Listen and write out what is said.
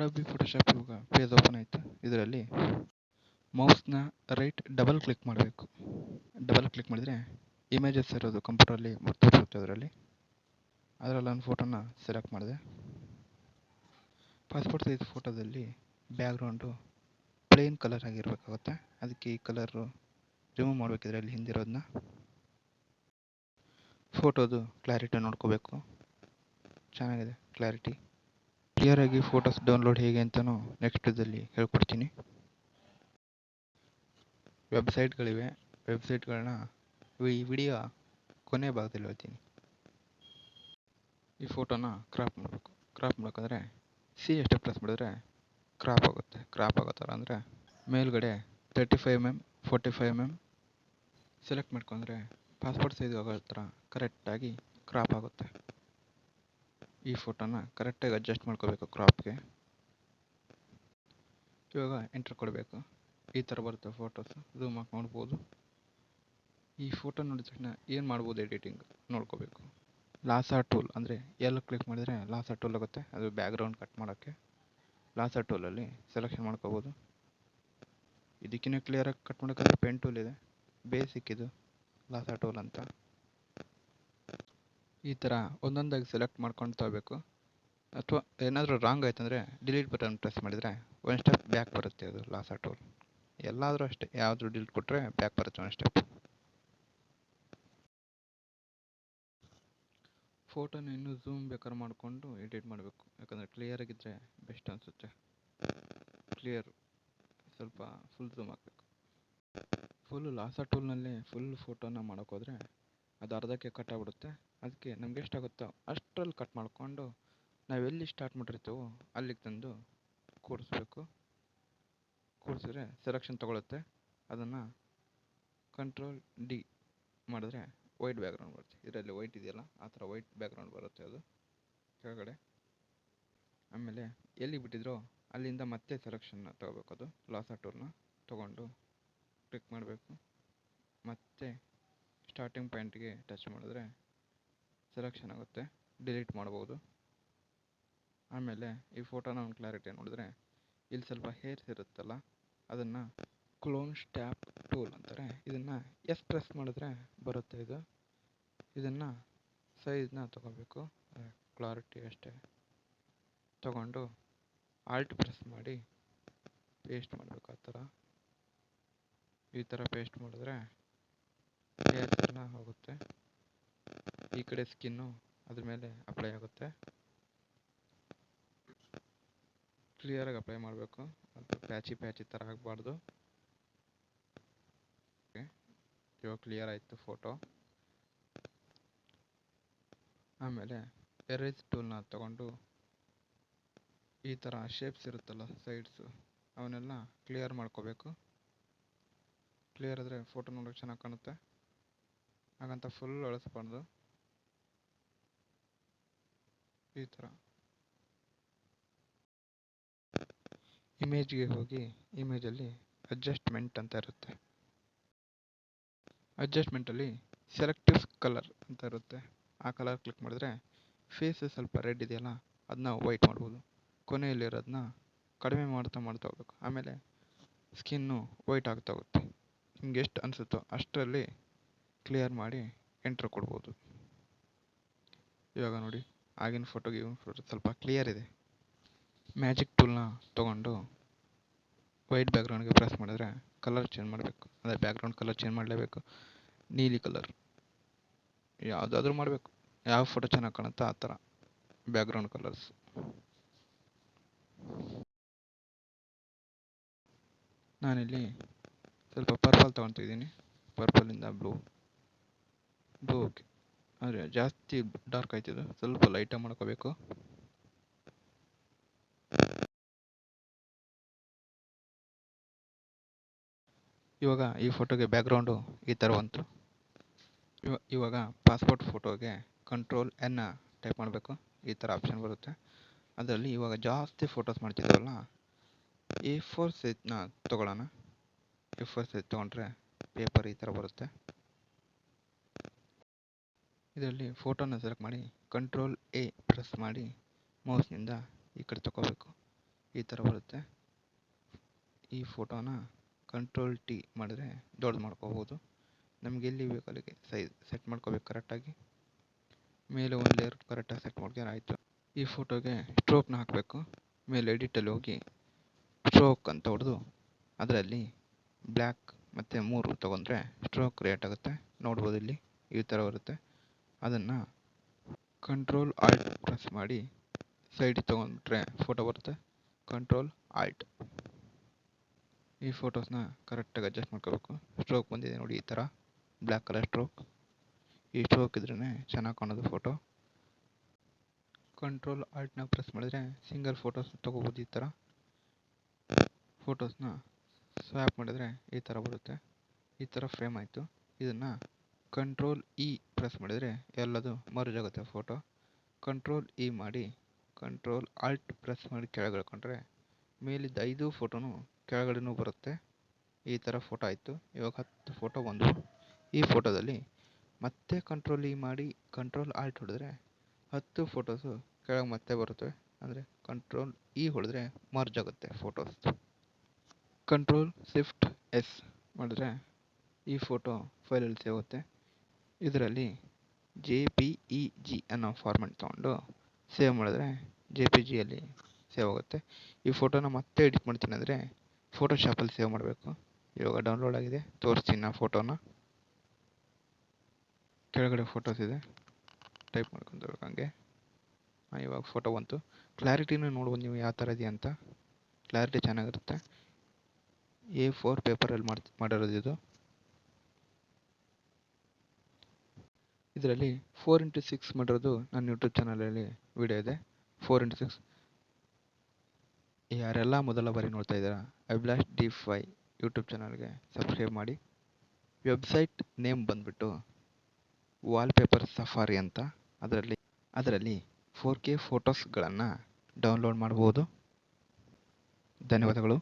Adobe Photoshop ಇವಾಗ page open ಆಯಿತು. ಇದರಲ್ಲಿ ಮೌಸ್ನ ರೈಟ್ ಡಬಲ್ ಕ್ಲಿಕ್ ಮಾಡಬೇಕು. ಡಬಲ್ ಕ್ಲಿಕ್ ಮಾಡಿದರೆ ಇಮೇಜಸ್ ಇರೋದು ಕಂಪ್ಯೂಟರಲ್ಲಿ ತೋರಿಸುತ್ತೆ ಅದರಲ್ಲಿ. ಅದರಲ್ಲಿ ನಾನು ಫೋಟೋನ ಸೆಲೆಕ್ಟ್ ಮಾಡಿದೆ. ಪಾಸ್ಪೋರ್ಟ್ ಸೈಜ್ ಫೋಟೋದಲ್ಲಿ ಬ್ಯಾಕ್ಗ್ರೌಂಡು ಪ್ಲೇನ್ ಕಲರ್ ಆಗಿರಬೇಕಾಗುತ್ತೆ. ಅದಕ್ಕೆ ಈ ಕಲರು ರಿಮೂವ್ ಮಾಡಬೇಕಿದ್ರೆ ಅಲ್ಲಿ ಹಿಂದಿರೋದನ್ನ ಫೋಟೋದು ಕ್ಲಾರಿಟಿ ನೋಡ್ಕೋಬೇಕು. ಚೆನ್ನಾಗಿದೆ ಕ್ಲಾರಿಟಿ ಕ್ಲಿಯರಾಗಿ ಫೋಟೋಸ್ ಡೌನ್ಲೋಡ್ ಹೇಗೆ ಅಂತಲೂ ನೆಕ್ಸ್ಟ್ ಇದರಲ್ಲಿ ಹೇಳ್ಕೊಡ್ತೀನಿ. ವೆಬ್ಸೈಟ್ಗಳಿವೆ ವೆಬ್ಸೈಟ್ಗಳನ್ನ ಈ ವಿಡಿಯೋ ಕೊನೆ ಭಾಗದಲ್ಲಿ ಹೇಳ್ತೀನಿ. ಈ ಫೋಟೋನ ಕ್ರಾಪ್ ಮಾಡಬೇಕು. ಕ್ರಾಪ್ ಮಾಡಬೇಕಂದ್ರೆ ಸಿ ಎಷ್ಟು ಪ್ಲಸ್ ಮಾಡಿದ್ರೆ ಕ್ರಾಪ್ ಆಗುತ್ತೆ. ಕ್ರಾಪ್ ಆಗೋ ಥರ ಅಂದರೆ ಮೇಲ್ಗಡೆ thirty five M M forty five M M select ಮಾಡ್ಕೊಂಡ್ರೆ ಪಾಸ್ಪೋರ್ಟ್ ಸೈಜ್ ಆಗೋ ಥರ ಕರೆಕ್ಟಾಗಿ ಕ್ರಾಪ್ ಆಗುತ್ತೆ. ಈ ಫೋಟೋನ ಕರೆಕ್ಟಾಗಿ ಅಡ್ಜಸ್ಟ್ ಮಾಡ್ಕೋಬೇಕು ಕ್ರಾಪ್ಗೆ. ಇವಾಗ ಎಂಟ್ರ್ ಕೊಡಬೇಕು. ಈ ಥರ ಬರುತ್ತೆ ಫೋಟೋಸ್. ಝೂಮ್ ಹಾಕಿ ನೋಡ್ಬೋದು ಈ ಫೋಟೋ ನೋಡಿದ ತಕ್ಷಣ ಏನು ಮಾಡ್ಬೋದು ಎಡಿಟಿಂಗ್? ನೋಡ್ಕೋಬೇಕು. ಲಾಸಾ ಟೂಲ್ ಅಂದರೆ ಎಲ್ಲ ಕ್ಲಿಕ್ ಮಾಡಿದರೆ ಲಾಸಾ ಟೂಲ್ ಆಗುತ್ತೆ. ಅದು ಬ್ಯಾಕ್ಗ್ರೌಂಡ್ ಕಟ್ ಮಾಡೋಕ್ಕೆ. ಲಾಸಾ ಟೂಲಲ್ಲಿ ಸೆಲೆಕ್ಷನ್ ಮಾಡ್ಕೋಬೋದು. ಇದಕ್ಕಿಂತ ಕ್ಲಿಯರಾಗಿ ಕಟ್ ಮಾಡೋಕ್ಕಾದ್ರೆ ಪೆನ್ ಟೂಲ್ ಇದೆ. ಬೇಸಿಕ್ ಇದು ಲಾಸಾ ಟೂಲ್ ಅಂತ. ಈ ಥರ ಒಂದೊಂದಾಗಿ ಸೆಲೆಕ್ಟ್ ಮಾಡ್ಕೊಂಡು ತಗೋಬೇಕು. ಅಥವಾ ಏನಾದರೂ ರಾಂಗ್ ಆಯ್ತಂದರೆ ಡಿಲೀಟ್ ಬಟನ್ ಪ್ರೆಸ್ ಮಾಡಿದರೆ ಒನ್ ಸ್ಟೆಪ್ ಬ್ಯಾಕ್ ಬರುತ್ತೆ ಅದು ಲಾಸ್ ಟೂಲ್ ಎಲ್ಲಾದರೂ ಅಷ್ಟೇ ಯಾವುದು ಡಿಲೀಟ್ ಕೊಟ್ಟರೆ ಬ್ಯಾಕ್ ಬರುತ್ತೆ ಒನ್ ಸ್ಟೆಪ್ ಫೋಟೋನ ಇನ್ನೂ ಝೂಮ್ ಬೇಕಾದ್ರೆ ಮಾಡಿಕೊಂಡು ಎಡಿಟ್ ಮಾಡಬೇಕು. ಯಾಕಂದರೆ ಕ್ಲಿಯರ್ ಆಗಿದ್ದರೆ ಬೆಸ್ಟ್ ಅನಿಸುತ್ತೆ. ಕ್ಲಿಯರ್ ಸ್ವಲ್ಪ ಫುಲ್ ಝೂಮ್ ಹಾಕಬೇಕು. ಫುಲ್ ಲಾಸಾ ಟೂಲ್ನಲ್ಲಿ ಫುಲ್ ಫೋಟೋನ ಮಾಡೋಕ್ಕೋದ್ರೆ ಅದು ಅರ್ಧಕ್ಕೆ ಕಟ್ ಆಗಿಬಿಡುತ್ತೆ. ಅದಕ್ಕೆ ನಮ್ಗೆ ಎಷ್ಟಾಗುತ್ತೋ ಅಷ್ಟರಲ್ಲಿ ಕಟ್ ಮಾಡಿಕೊಂಡು ನಾವು ಎಲ್ಲಿ ಸ್ಟಾರ್ಟ್ ಮಾಡಿರ್ತೀವೋ ಅಲ್ಲಿಗೆ ತಂದು ಕೂರಿಸ್ಬೇಕು. ಕೂರಿಸಿದ್ರೆ ಸೆಲೆಕ್ಷನ್ ತೊಗೊಳುತ್ತೆ. ಅದನ್ನು ಕಂಟ್ರೋಲ್ ಡಿ ಮಾಡಿದ್ರೆ ವೈಟ್ ಬ್ಯಾಕ್ಗ್ರೌಂಡ್ ಬರುತ್ತೆ. ಇದರಲ್ಲಿ ವೈಟ್ ಇದೆಯಲ್ಲ, ಆ ಥರ ವೈಟ್ ಬ್ಯಾಕ್ಗ್ರೌಂಡ್ ಬರುತ್ತೆ ಅದು. ಕೆಳಗಡೆ. ಆಮೇಲೆ ಎಲ್ಲಿ ಬಿಟ್ಟಿದ್ರೋ ಅಲ್ಲಿಂದ ಮತ್ತೆ ಸೆಲೆಕ್ಷನ್ನ ತೊಗೋಬೇಕು ಅದು. ಲಾಸ್ ಟೂರ್ನ ತೊಗೊಂಡು ಕ್ಲಿಕ್ ಮಾಡಬೇಕು. ಮತ್ತೆ ಸ್ಟಾರ್ಟಿಂಗ್ ಪಾಯಿಂಟ್ಗೆ ಟಚ್ ಮಾಡಿದ್ರೆ ಸೆಲೆಕ್ಷನ್ ಆಗುತ್ತೆ. ಡಿಲೀಟ್ ಮಾಡ್ಬೋದು. ಆಮೇಲೆ ಈ ಫೋಟೋನ ಒಂದು ಕ್ಲಾರಿಟಿ ನೋಡಿದ್ರೆ, ಇಲ್ಲಿ ಸ್ವಲ್ಪ ಹೇರ್ಸ್ ಇರುತ್ತಲ್ಲ, ಅದನ್ನು ಕ್ಲೋನ್ ಸ್ಟ್ಯಾಪ್ ಟೂಲ್ ಅಂತಾರೆ. ಇದನ್ನು ಎಸ್ ಪ್ರೆಸ್ ಮಾಡಿದ್ರೆ ಬರುತ್ತೆ ಇದು. ಇದನ್ನು ಸೈಜ್ನ ತಗೋಬೇಕು. ಕ್ಲಾರಿಟಿ ಅಷ್ಟೇ. ತಗೊಂಡು ಆಲ್ಟ್ ಪ್ರೆಸ್ ಮಾಡಿ ಪೇಸ್ಟ್ ಮಾಡಬೇಕು ಆ ಥರ. ಈ ಥರ ಪೇಸ್ಟ್ ಮಾಡಿದ್ರೆ ಹೇರ್ಸ್ ಎಲ್ಲ ಹೋಗುತ್ತೆ. ಈ ಕಡೆ ಸ್ಕಿನ್ನು ಅದ್ರ ಮೇಲೆ ಅಪ್ಲೈ ಆಗುತ್ತೆ. ಕ್ಲಿಯರಾಗಿ ಅಪ್ಲೈ ಮಾಡಬೇಕು. ಅದು ಪ್ಯಾಚಿ ಪ್ಯಾಚಿ ಥರ ಆಗಬಾರ್ದು. ಇವಾಗ ಕ್ಲಿಯರ್ ಆಯಿತು ಫೋಟೋ ಆಮೇಲೆ ಎರೇಸ್ ಟೂಲ್ನ ತಗೊಂಡು ಈ ಥರ ಶೇಪ್ಸ್ ಇರುತ್ತಲ್ಲ ಸೈಡ್ಸು ಅವನ್ನೆಲ್ಲ ಕ್ಲಿಯರ್ ಮಾಡ್ಕೋಬೇಕು. ಕ್ಲಿಯರ್ ಆದರೆ ಫೋಟೋ ನೋಡೋಕ್ಕೆ ಚೆನ್ನಾಗಿ ಕಾಣುತ್ತೆ. ಹಾಗಂತ ಫುಲ್ ಅಳಿಸ್ಬಾರ್ದು. ಈ ಥರ ಇಮೇಜ್ಗೆ ಹೋಗಿ, ಇಮೇಜಲ್ಲಿ ಅಡ್ಜಸ್ಟ್ಮೆಂಟ್ ಅಂತ ಇರುತ್ತೆ. ಅಡ್ಜಸ್ಟ್ಮೆಂಟಲ್ಲಿ ಸೆಲೆಕ್ಟಿವ್ ಕಲರ್ ಅಂತ ಇರುತ್ತೆ. ಆ ಕಲರ್ ಕ್ಲಿಕ್ ಮಾಡಿದ್ರೆ ಫೇಸ್ ಸ್ವಲ್ಪ ರೆಡ್ ಇದೆಯಲ್ಲ ಅದನ್ನ ವೈಟ್ ಮಾಡ್ಬೋದು. ಕೊನೆಯಲ್ಲಿರೋದನ್ನ ಕಡಿಮೆ ಮಾಡ್ತಾ ಮಾಡ್ತಾ ಹೋಗ್ಬೇಕು. ಆಮೇಲೆ ಸ್ಕಿನ್ನು ವೈಟ್ ಆಗ್ತಾ ಹೋಗುತ್ತೆ. ನಿಮ್ಗೆ ಎಷ್ಟು ಅನಿಸುತ್ತೋ ಅಷ್ಟರಲ್ಲಿ ಕ್ಲಿಯರ್ ಮಾಡಿ ಎಂಟ್ರ್ ಕೊಡ್ಬೋದು. ಇವಾಗ ನೋಡಿ. ಆಗಿನ ಫೋಟೋಗೆ ಇವಾಗಿನ ಫೋಟೋ ಸ್ವಲ್ಪ ಕ್ಲಿಯರ್ ಇದೆ. ಮ್ಯಾಜಿಕ್ ಟೂಲ್ನ ತೊಗೊಂಡು ವೈಟ್ ಬ್ಯಾಕ್ಗ್ರೌಂಡ್ಗೆ ಪ್ರೆಸ್ ಮಾಡಿದ್ರೆ ಕಲರ್ ಚೇಂಜ್ ಮಾಡಬೇಕು. ಅಂದರೆ ಬ್ಯಾಕ್ಗ್ರೌಂಡ್ ಕಲರ್ ಚೇಂಜ್ ಮಾಡಲೇಬೇಕು. ನೀಲಿ ಕಲರ್ ಯಾವುದಾದ್ರೂ ಮಾಡಬೇಕು. ಯಾವ ಫೋಟೋ ಚೆನ್ನಾಗಿ ಕಾಣುತ್ತೋ ಆ ಥರ ಬ್ಯಾಕ್ಗ್ರೌಂಡ್ ಕಲರ್ಸ್ ನಾನಿಲ್ಲಿ ಸ್ವಲ್ಪ ಪರ್ಪಲ್ ತೊಗೊತಿದ್ದೀನಿ. ಪರ್ಪಲಿಂದ ಬ್ಲೂ ಬ್ಲೂ ಓಕೆ ಆದರೆ ಜಾಸ್ತಿ ಡಾರ್ಕ್ ಆಯ್ತಿದೆ ಸ್ವಲ್ಪ ಲೈಟಾಗಿ ಮಾಡ್ಕೋಬೇಕು. ಇವಾಗ ಈ ಫೋಟೋಗೆ ಬ್ಯಾಕ್ಗ್ರೌಂಡು ಈ ಥರ ಬಂತು. ಇವ, ಇವಾಗ ಪಾಸ್ಪೋರ್ಟ್ ಫೋಟೋಗೆ ಕಂಟ್ರೋಲ್ ಎನ್ನ ಟೈಪ್ ಮಾಡಬೇಕು. ಈ ಥರ ಆಪ್ಷನ್ ಬರುತ್ತೆ. ಅದರಲ್ಲಿ ಇವಾಗ ಜಾಸ್ತಿ ಫೋಟೋಸ್ ಮಾಡ್ತಿದ್ರಲ್ಲ ಎ ಫೋರ್ ಸೈಜ್ನ ತೊಗೊಳ್ಳೋಣ. ಎ ಫೋರ್ ಸೈಜ್ ತೊಗೊಂಡ್ರೆ ಪೇಪರ್ ಈ ಥರ ಬರುತ್ತೆ. ಇದರಲ್ಲಿ ಫೋಟೋನ ಸೆಲೆಕ್ಟ್ ಮಾಡಿ ಕಂಟ್ರೋಲ್ ಎ ಪ್ರೆಸ್ ಮಾಡಿ ಮೌಸ್ನಿಂದ ಈ ಕಡೆ ತಗೋಬೇಕು ಈ ಥರ ಬರುತ್ತೆ. ಈ ಫೋಟೋನ ಕಂಟ್ರೋಲ್ ಟಿ ಮಾಡಿದ್ರೆ ದೊಡ್ಡದು ಮಾಡ್ಕೋಬೋದು. ನಮಗೆ ಎಲ್ಲಿ ಬೇಕು ಅಲ್ಲಿಗೆ ಸೈಜ್ ಸೆಟ್ ಮಾಡ್ಕೋಬೇಕು ಕರೆಕ್ಟಾಗಿ ಮೇಲೆ ಒಂದು ಲೇಯರ್ ಕರೆಕ್ಟಾಗಿ ಸೆಟ್ ಮಾಡ್ಕೊಂಡ್ರೆ ಆಯಿತು. ಈ ಫೋಟೋಗೆ ಸ್ಟ್ರೋಕ್ನ ಹಾಕಬೇಕು. ಮೇಲೆ ಎಡಿಟಲ್ಲಿ ಹೋಗಿ ಸ್ಟ್ರೋಕ್ ಅಂತ ಹೊಡೆದು ಅದರಲ್ಲಿ ಬ್ಲ್ಯಾಕ್ ಮತ್ತು ಮೂರು ತೊಗೊಂಡ್ರೆ ಸ್ಟ್ರೋಕ್ ಕ್ರಿಯೇಟ್ ಆಗುತ್ತೆ. ನೋಡ್ಬೋದು ಇಲ್ಲಿ ಈ ಥರ ಬರುತ್ತೆ. ಅದನ್ನು ಕಂಟ್ರೋಲ್ ಆಲ್ಟ್ ಪ್ರೆಸ್ ಮಾಡಿ ಸೈಡಿಗೆ ತೊಗೊಂಡ್ಬಿಟ್ರೆ ಫೋಟೋ ಬರುತ್ತೆ. ಕಂಟ್ರೋಲ್ ಆಲ್ಟ್ ಈ ಫೋಟೋಸ್ನ ಕರೆಕ್ಟಾಗಿ ಅಡ್ಜಸ್ಟ್ ಮಾಡ್ಕೋಬೇಕು. ಸ್ಟ್ರೋಕ್ ಬಂದಿದೆ ನೋಡಿ, ಈ ಥರ ಬ್ಲ್ಯಾಕ್ ಕಲರ್ ಸ್ಟ್ರೋಕ್ ಈ ಸ್ಟ್ರೋಕ್ ಇದ್ರೇ ಚೆನ್ನಾಗಿ ಕಾಣೋದು ಫೋಟೋ ಕಂಟ್ರೋಲ್ ಆಲ್ಟ್ನ ಪ್ರೆಸ್ ಮಾಡಿದ್ರೆ ಸಿಂಗಲ್ ಫೋಟೋಸ್ ತೊಗೋಬೋದು ಈ ಥರ ಫೋಟೋಸ್ನ ಸ್ವ್ಯಾಪ್ ಮಾಡಿದರೆ ಈ ಥರ ಬರುತ್ತೆ. ಈ ಥರ ಫ್ರೇಮ್ ಆಯಿತು. ಇದನ್ನು ಕಂಟ್ರೋಲ್ ಇ ಪ್ರೆಸ್ ಮಾಡಿದರೆ ಎಲ್ಲದು ಆಗುತ್ತೆ ಫೋಟೋ ಕಂಟ್ರೋಲ್ ಇ ಮಾಡಿ ಕಂಟ್ರೋಲ್ ಆಲ್ಟ್ ಪ್ರೆಸ್ ಮಾಡಿ ಕೆಳಗೆ ಎಳ್ಕೊಂಡ್ರೆ ಮೇಲಿದ್ದ ಐದು ಫೋಟೋನು ಕೆಳಗಡೆನೂ ಬರುತ್ತೆ. ಈ ಥರ ಫೋಟೋ ಆಯಿತು. ಇವಾಗ ಹತ್ತು ಫೋಟೋ ಬಂದವು ಈ ಫೋಟೋದಲ್ಲಿ ಮತ್ತೆ ಕಂಟ್ರೋಲ್ ಇ ಮಾಡಿ ಕಂಟ್ರೋಲ್ ಆಲ್ಟ್ ಹೊಡೆದ್ರೆ ಹತ್ತು ಫೋಟೋಸು ಕೆಳಗೆ ಮತ್ತೆ ಬರುತ್ತವೆ ಅಂದರೆ ಕಂಟ್ರೋಲ್ ಇ ಹೊಡೆದ್ರೆ ಮರ್ಜ್ ಆಗುತ್ತೆ ಫೋಟೋಸ್ ಕಂಟ್ರೋಲ್ ಶಿಫ್ಟ್ ಎಸ್ ಮಾಡಿದ್ರೆ ಈ ಫೋಟೋ ಫೈಲಲ್ಲಿ ಆಗುತ್ತೆ ಇದರಲ್ಲಿ ಜೆ ಪಿ ಇ ಜಿ ಅನ್ನೋ ಫಾರ್ಮೆಟ್ ತೊಗೊಂಡು ಸೇವ್ ಮಾಡಿದ್ರೆ ಜೆ ಪಿ ಜಿಯಲ್ಲಿ ಸೇವ್ ಆಗುತ್ತೆ. ಈ ಫೋಟೋನ ಮತ್ತೆ ಎಡಿಟ್ ಮಾಡ್ತೀನಿ ಅಂದರೆ ಫೋಟೋಶಾಪಲ್ಲಿ ಸೇವ್ ಮಾಡಬೇಕು. ಇವಾಗ ಡೌನ್ಲೋಡ್ ಆಗಿದೆ. ತೋರಿಸ್ತೀನಿ ನಾನು ಫೋಟೋನ ಕೆಳಗಡೆ ಫೋಟೋಸ್ ಇದೆ. ಟೈಪ್ ಮಾಡ್ಕೊಂಡ್ಬೇಕು ಹಂಗೆ. ಇವಾಗ ಫೋಟೋ ಬಂತು. ಕ್ಲಾರಿಟಿನೂ ನೋಡ್ಬೋದು ನೀವು ಯಾವ ಥರ ಇದೆಯಾ ಅಂತ. ಕ್ಲಾರಿಟಿ ಚೆನ್ನಾಗಿರುತ್ತೆ. ಎ ಫೋರ್ ಪೇಪರಲ್ಲಿ ಮಾಡಿ ಮಾಡಿರೋದು ಇದು. ಇದರಲ್ಲಿ ಫೋರ್ ಇಂಟು ಸಿಕ್ಸ್ ಮಾಡಿರೋದು ನನ್ನ ಯೂಟ್ಯೂಬ್ ಚಾನಲಲ್ಲಿ ವಿಡಿಯೋ ಇದೆ. ಫೋರ್ ಇಂಟು ಸಿಕ್ಸ್ ಯಾರೆಲ್ಲ ಮೊದಲ ಬಾರಿ ನೋಡ್ತಾ ಇದ್ದೀರಾ ಅಭಿಲಾಷ್ ಡಿ ಫೈ ಯೂಟ್ಯೂಬ್ ಚಾನಲ್ಗೆ ಸಬ್ಸ್ಕ್ರೈಬ್ ಮಾಡಿ. ವೆಬ್ಸೈಟ್ ನೇಮ್ ಬಂದುಬಿಟ್ಟು ವಾಲ್ಪೇಪರ್ ಸಫಾರಿ ಅಂತ. ಅದರಲ್ಲಿ ಅದರಲ್ಲಿ ಫೋರ್ ಕೆ ಫೋಟೋಸ್ಗಳನ್ನು ಡೌನ್ಲೋಡ್ ಮಾಡ್ಬೋದು. ಧನ್ಯವಾದಗಳು.